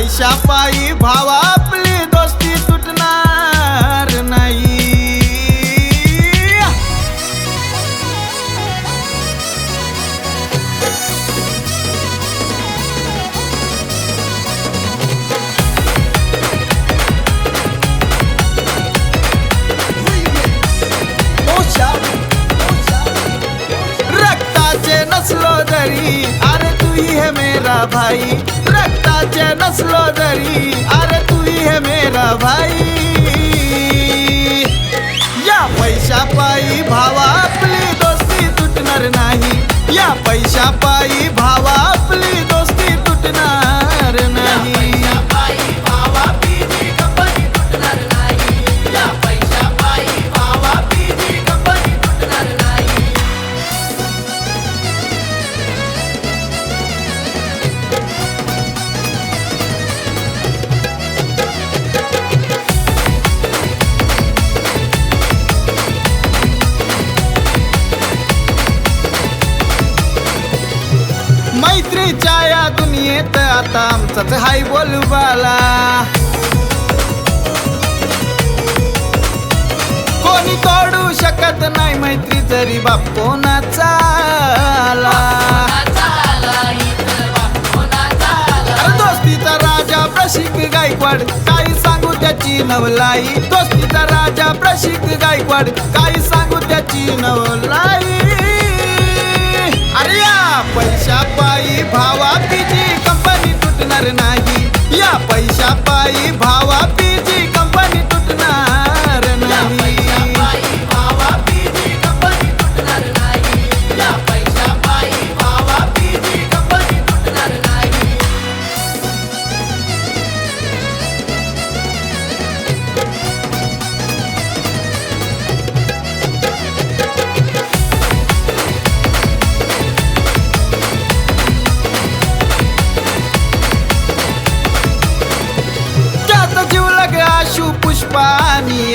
पैशा पायी भावा आपली दोस्ती तुटणार नाही. रक्ताचे नसलो तरी अरे तू ही है मेरा भाई. नसलो जरी अरे तू ही है मेरा भाई. या पैशा पायी भावा आपली दोस्ती तुटणार नाही या पैशा पायी येत आता आमचाच हाय बोलबाला कोणी तोडू शकत नाही मैत्री जरी बाप कोणाचा दोस्तीचा राजा प्रशिक गायकवाड काही सांगू त्याची नवलाई? दोस्तीचा राजा प्रशिक गायकवाड काही सांगू त्याची नवलाई?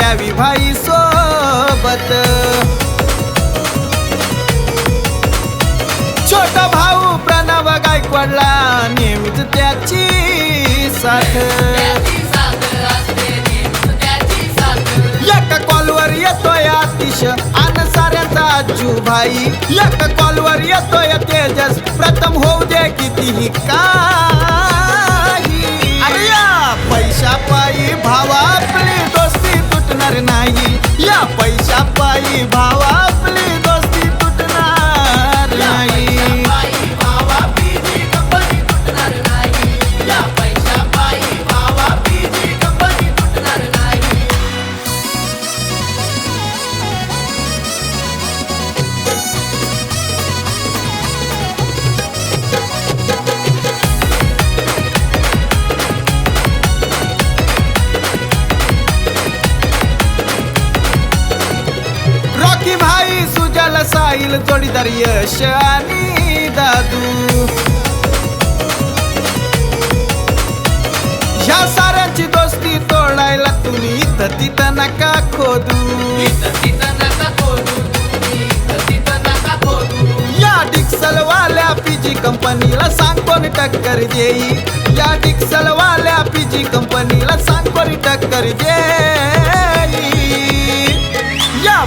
आणि यावी भाई सोबत. छोटा भाऊ प्रणव गायकवाडला नेहमीच त्याची साथ. एका कॉलवर येतोय अतिश आन साऱ्याचा आजू भाई. एका कॉलवर येतोय तेजस प्रथम होऊ दे कितीही का अरे पैशा पायी भावा आपली साहिल जोडीदार यश आणि दादू. ह्या साऱ्यांची दोस्ती तोडायला तुम्ही इथं तिथं नका खोदू. या डिक्सल वाल्या पीजी कंपनीला सांग कोणी टक्कर देई. या डिक्सल वाल्या पीजी कंपनीला सांग कोणी टक्कर देई.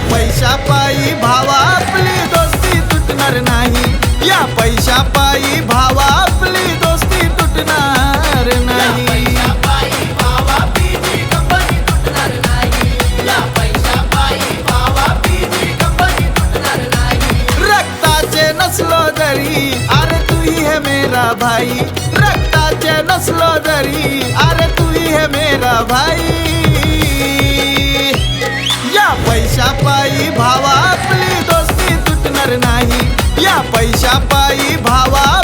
पैशा पायी भावा आपली दोस्ती तुटणार नाही. या पैशा पायी भावा आपली दोस्ती तुटणार नाही. रक्ताचे नसलो जरी अरे तू ही है मेरा भाई. रक्ताचे नसलो जरी अरे तू ही है मेरा भाई. भावा आपली दोस्ती तुटणार नाही. या पैशा पायी भावा